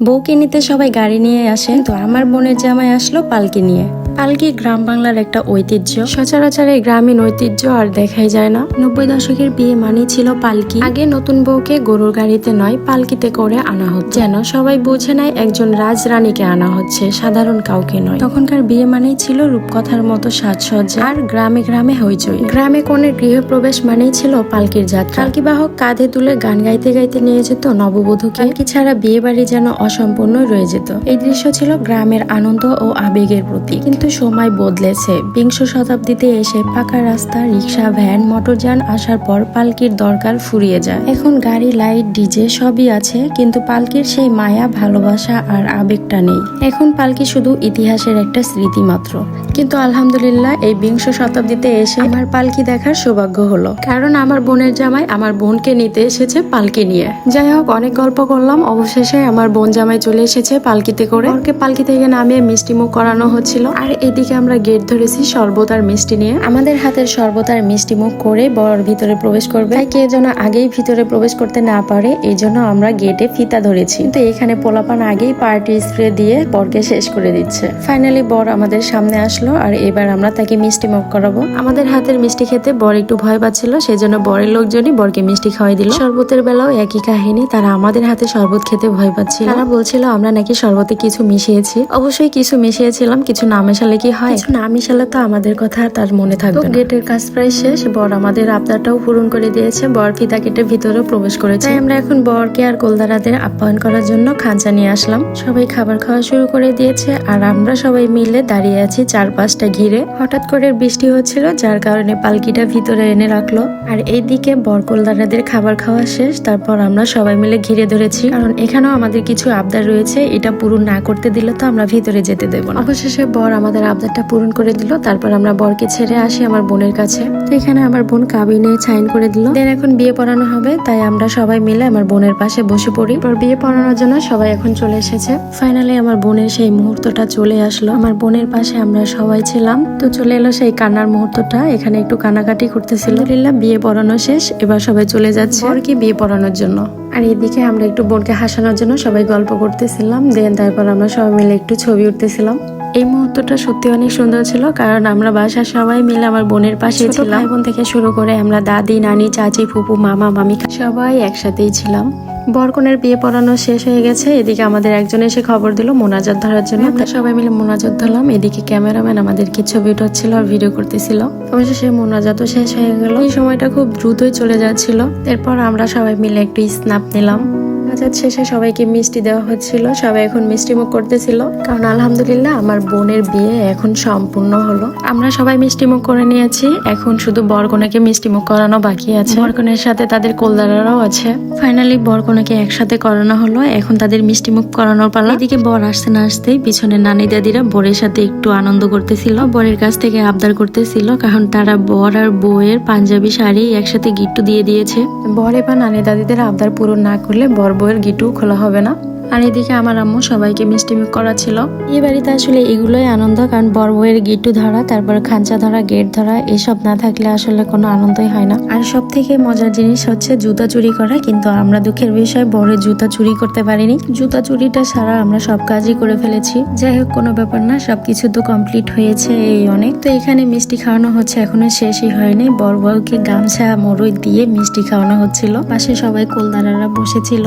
বউকে নিতে সবাই গাড়ি নিয়ে আসে। তো আমার বোনের জামাই আসলো পালকি নিয়ে। পালকি গ্রাম বাংলার একটা ঐতিহ্য। সচরাচর এই গ্রামীণ ঐতিহ্য আর দেখাই যায় না। নব্বই দশকের বিয়ে মানেই ছিল পালকি। আগে নতুন বউকে গরুর গাড়িতে নয়, পালকিতে করে আনা হচ্ছে যেন সবাই বুঝে নেয়, একজন রাজরানীকে আনা হচ্ছে, সাধারণ কাউকে নয়। তখনকার বিয়ে মানেই ছিল রূপকথার মতো সাজসজ্জা আর গ্রামে গ্রামে হইচই। গ্রামে কনের গৃহপ্রবেশ মানেই ছিল পালকির যাত্রা। পালকি বাহক কাঁধে তুলে গান গাইতে গাইতে নিয়ে যেত নববধূকে। পালকি ছাড়া বিয়ে বাড়ি যেন অসম্পূর্ণ রয়ে যেত। এই দৃশ্য ছিল গ্রামের আনন্দ ও আবেগের প্রতীক। কিন্তু সময় বদলেছে। বিংশ শতাব্দীতে এসে পাকা রাস্তা রিক্সা ভ্যান, মোটরযান আসার পর পালকির দরকার ফুরিয়ে যায়। এখন গাড়ি, লাইট, ডিজে সবই আছে, কিন্তু পালকির সেই মায়া, ভালোবাসা আর আবেগটা নেই। এখন পালকি শুধু ইতিহাসের একটা স্মৃতি মাত্র কিন্তু আলহামদুলিল্লাহ এই বিংশ শতাব্দীতে এসে আমার পালকি দেখার সৌভাগ্য হলো। কারণ আমার বোনের জামাই আমার বোনকে নিতে এসেছে পালকি নিয়ে। যাই হোক, অনেক গল্প করলাম। অবশেষে আমার বোন জামাই চলে এসেছে পালকিতে করে। ওকে পালকি থেকে নামিয়ে মিষ্টি মুখ করানো হচ্ছিল। আর এদিকে আমরা গেট ধরেছি শরবত আর মিষ্টি নিয়ে। আমাদের হাতের শরবত আর মিষ্টি মুখ করে বর ভিতরে প্রবেশ করবে। তাই কে যেন আগেই ভিতরে প্রবেশ করতে না পারে, এই জন্য আমরা গেটে ফিতা ধরেছি। কিন্তু এখানে পোলাপান আগেই পার্টি স্প্রে দিয়ে বরকে শেষ করে দিচ্ছে। ফাইনালি বর আমাদের সামনে আসলো। আর এবার আমরা তাকে মিষ্টি মুখ করাবো। আমাদের হাতের মিষ্টি খেতে বর একটু ভয় পাচ্ছিল সেজন্য বরের লোকজনই বরকে মিষ্টি খাওয়াই দিল। শরবতের বেলাও একই কাহিনী তারা আমাদের হাতে শরবত খেতে ভয় পাচ্ছিল। তারা বলছিল আমরা নাকি শরবতে কিছু মিশিয়েছি। অবশ্যই কিছু মিশিয়েছিলাম কিছু না মেশালে কি হয়? কিছু না মিশালে তো আমাদের কথা তার মনে থাকবে গেটের কাজ প্রায় শেষ বর আমাদের আবদারটাও পূরণ করে দিয়েছে। বর ফিতা কেটে ভিতরে প্রবেশ করেছে। তাই আমরা এখন বরকে আর গোলদারাদের আপ্যায়ন করার জন্য খাঁচা নিয়ে আসলাম। সবাই খাবার খাওয়া শুরু করে দিয়েছে আর আমরা সবাই মিলে দাঁড়িয়ে আছি চারপাশটা ঘিরে হঠাৎ করে বৃষ্টি হচ্ছিল, যার কারণে পালকিটা ভিতরে এনে রাখল। আর এইদিকে বর গোলদারাদের খাবার খাওয়া শেষ, তারপর আমরা সবাই মিলে ঘিরে ধরেছি। কারণ এখানেও আমাদের কিছু আবদার রয়েছে, এটা পূরণ না করতে দিলে তো আমরা ভিতরে যেতে দেবো অবশেষে বর আমাদের আবদারটা পূরণ করে দিল, তারপর আমরা বরকে ছেড়ে আসি আমার বোনের কাছে। তো এখানে আমার বোন কাবিনে সাইন করে দিল, দেন এখন বিয়ে পড়ানো হবে, তাই আমরা সবাই মিলে আমার বোনের পাশে বসে পড়ি। পর বিয়ে পড়ানোর জন্য সবাই এখন চলে এসেছে। ফাইনালি আমার বোনের সেই মুহূর্তটা চলে আসলো। আমার বোনের পাশে আমরা সবাই ছিলাম তো চলে এলো সেই কান্নার মুহূর্তটা। এখানে একটু কানাকাটি করতেছিল। আলহামদুলিল্লাহ বিয়ে পড়ানো শেষ। এবার সবাই চলে যাচ্ছে। আর কি বিয়ে পড়ানোর জন্য। আর এদিকে আমরা একটু বোনকে হাসানোর জন্য সবাই গল্প করতেছিলাম। দেন তারপর আমরা সবাই মিলে একটু ছবি উঠতেছিলাম। এই মুহূর্তটা সত্যি অনেক সুন্দর ছিল কারণ আমরা বাসার সবাই মিলে আমার বোনের পাশে ছিলাম। বোন থেকে শুরু করে আমরা দাদি নানি চাচি ফুপু মামা মামি সবাই একসাথেই ছিলাম। বরকনের বিয়ে পড়ানো শেষ হয়ে গেছে। এদিকে আমাদের একজন এসে খবর দিল, মোনাজাত ধরার জন্য। আমরা সবাই মিলে মোনাজাত ধরলাম। এদিকে ক্যামেরাম্যান আমাদেরকে ছবি উঠাচ্ছিল আর ভিডিও করতেছিল। অবশেষে মোনাজাতও শেষ হয়ে গেল। এই সময়টা খুব দ্রুতই চলে যাচ্ছিল। এরপর আমরা সবাই মিলে একটু স্নাপ নিলাম। মোনাজাত শেষে সবাইকে মিষ্টি দেওয়া হচ্ছিল। সবাই এখন মিষ্টি মুখ করতেছিল। কারণ আলহামদুলিল্লাহ আমার বোনের বিয়ে এখন সম্পূর্ণ হলো। আমরা সবাই মিষ্টি মুখ করে নিয়েছি। এখন শুধু বরকনেকে মিষ্টি মুখ করানো বাকি আছে। বরকনের সাথে তাদের কোলদারারাও আছে। ফাইনালি বরকনেকে একসাথে করানো হলো। এখন তাদের মিষ্টি মুখ করানোর পালা। এদিকে বর আসতে না আসতেই পিছনে নানি দাদিরা বরের সাথে একটু আনন্দ করতেছিল। বরের কাছ থেকে আবদার করতেছিল, কারণ তারা বর আর বউয়ের পাঞ্জাবি শাড়ি একসাথে গিট্টু দিয়ে দিয়েছে। বর এবার নানি দাদিদের আবদার পূরণ না করলে বর বউয়ের গিটু খোলা হবে না। আর এদিকে আমার আম্মু সবাইকে মিষ্টি মুখ ছিল। এই বাড়িতে আসলে এগুলোই আনন্দ, কারণ বড় বউয়ের গিট্টু ধরা, তারপর খাঞ্চা ধরা, গেট ধরা, এসব না থাকলে আসলে কোনো আনন্দই হয় না। আর সব থেকে মজার জিনিস হচ্ছে জুতা চুরি করা, কিন্তু আমরা দুঃখের বিষয় বড়ের জুতা চুরি করতে পারিনি। জুতা চুরিটা সারা আমরা সব কাজই করে ফেলেছি। যাই হোক, কোনো ব্যাপার না, সবকিছু তো কমপ্লিট হয়েছে এই অনেক। তো এখানে মিষ্টি খাওয়ানো হচ্ছে, এখনও শেষই হয়নি। বড় বউকে গামছা মরুই দিয়ে মিষ্টি খাওয়ানো হচ্ছিল। পাশে সবাই কোলদারারা বসেছিল।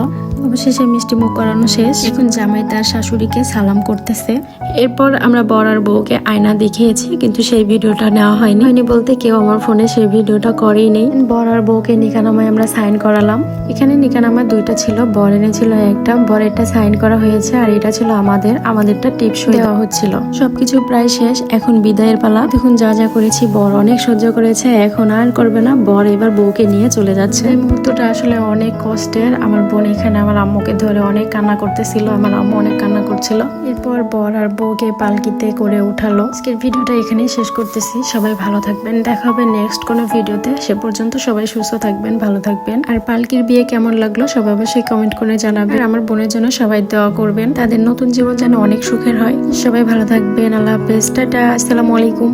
অবশেষে মিষ্টি মুখ করানো শেষ। এখন জামাই তার শাশুড়িকে সালাম করতেছে। এরপর আমরা বর আর বউকে আয়না দেখিয়েছি, কিন্তু সেই ভিডিওটা নেওয়া হয়নি। হয়নি বলতে কেউ আমার ফোনে সেই ভিডিওটা করেই নেই। বর আর বউকে নিকানামায় আমরা সাইন করালাম। এখানে নিকানামা দুইটা ছিল, বর এনেছিল একটা, বরেরটা সাইন করা হয়েছে, আর এটা ছিল আমাদের, আমাদেরটা টিপস দেওয়া হচ্ছিল। সবকিছু প্রায় শেষ, এখন বিদায়ের পালা। দেখুন, যা যা করেছি, বর অনেক সহ্য করেছে, এখন আর করবে না। বর এবার বউকে নিয়ে চলে যাচ্ছে। এই মুহূর্তটা আসলে অনেক কষ্টের। আমার বোন এখানে আমার আম্মুকে ধরে অনেক কান্না করতেছিল, আমার আম্মু অনেক কান্না করছিল। এরপর বর আর বউকে পালকিতে করে উঠালো। আজকের ভিডিওটা এখানেই শেষ করতেছি। সবাই ভালো থাকবেন। দেখা হবে নেক্সট কোনো ভিডিওতে। সে পর্যন্ত সবাই সুস্থ থাকবেন, ভালো থাকবেন। আর পালকির বিয়ে কেমন লাগল সবাই অবশ্যই কমেন্ট করে জানাবেন। আমার বোনের জন্য সবাই দোয়া করবেন। তাদের নতুন জীবন যেন অনেক সুখের হয়। সবাই ভালো থাকবেন। আল্লাহ হাফেজ। টাটা। আসসালামু আলাইকুম।